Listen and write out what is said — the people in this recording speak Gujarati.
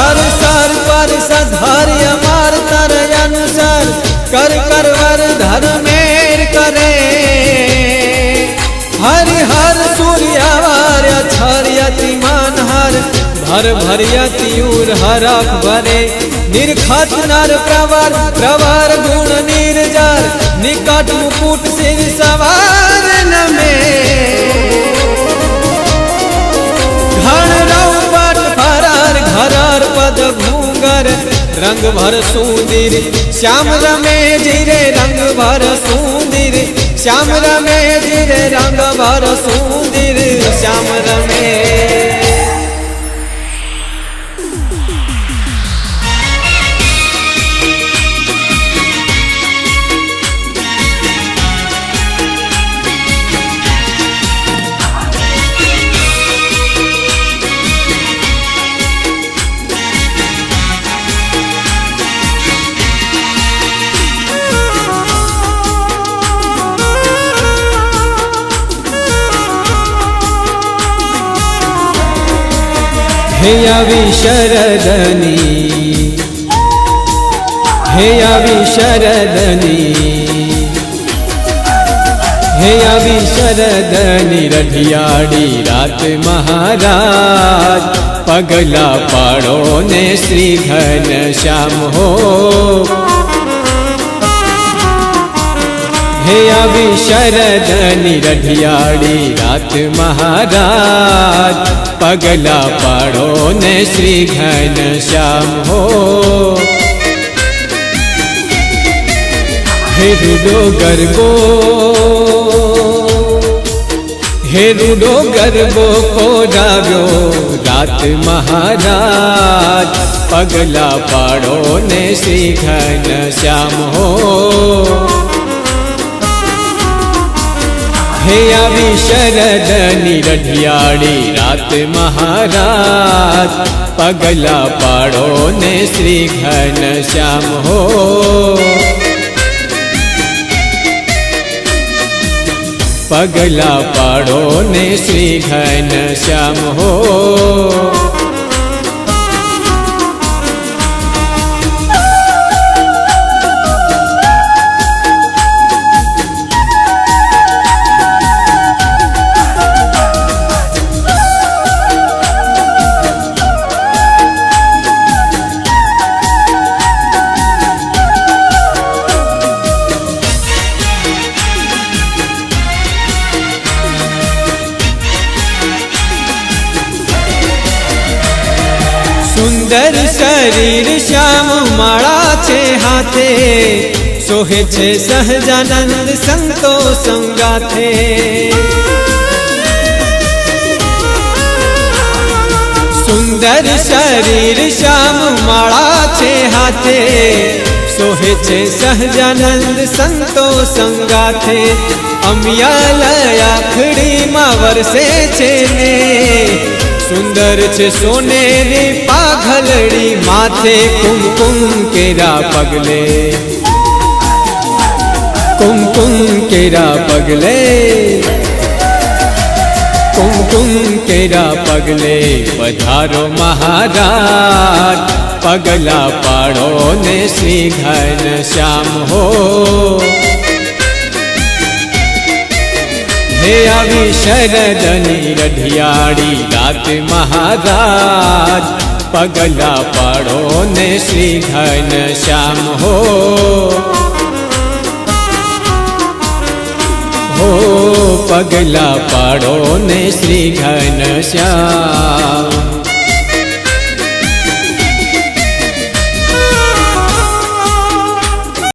વાર સધાર્ય માર તર અનુસાર કર કરવર ધર્મેર કરે. હર હર, સૂર્ય વાર્ય છર્યતિ માનહર ભર ભર્યતિ ઉર હરખ ભરે. નિર્ખત, નર, પ્રવર પ્રવર, ગુણ, નિર્જર, નિકટ, મુકુટ સિર સવાર, નમે. રંગ ભર સુંદર શ્યામ રમે જીરે રંગ ભર સુંદર શ્યામ રમે જીરે રંગ ભર સુંદર શ્યામ રમે હે આવી શરદની, હે આવી શરદની, હે આવી શરદની રઢિયાળી રાત મહારાજ, પગલા પાડો ને શ્રી ઘન શ્યામ હો. હે આવી શરદની રઢિયાળી રાત મહારાજ. પગલા પાડો ને શ્રી ઘન શ્યામ હો. હે રૂડો ગરબો. હે રૂડો ગરબો કોડાવ્યો રાત મહારાજ. પગલા પાડો ને શ્રી ઘન શ્યામ હો. હે આવી શરદની રઢિયાળી રાત મહારાજ, પગલા પાડો ને શ્રી ઘન શ્યામ હો. પગલા પાડો ને શ્રી ઘન શ્યામ હો. સુંદર શરીર શ્યામ માળા છે હાથે સોહે છે સહજાનંદ સંતો સંગાથે સુંદર શરીર શ્યામ માળા છે હાથે સોહે છે સહજાનંદ સંતો સંગાથે અમિયાલયા ખડીમાં વરસે છે ને સુંદર છે સોનેરી પાઘલડી, માથે કુમકુમ કેરા પગલે. કુમકુમ કેરા પગલે. કુમકુમ કેરા પગલે. પધારો મહારાજ, પગલા પાડો ને શ્રી ઘન શ્યામ હો. હે આવી શરદની રઢિયાળી રાત મહારાજ. પગલા પાડો ને શ્રી ઘન શ્યામ હો. હો, પગલા પાડો ને શ્રી ઘન શ્યામ.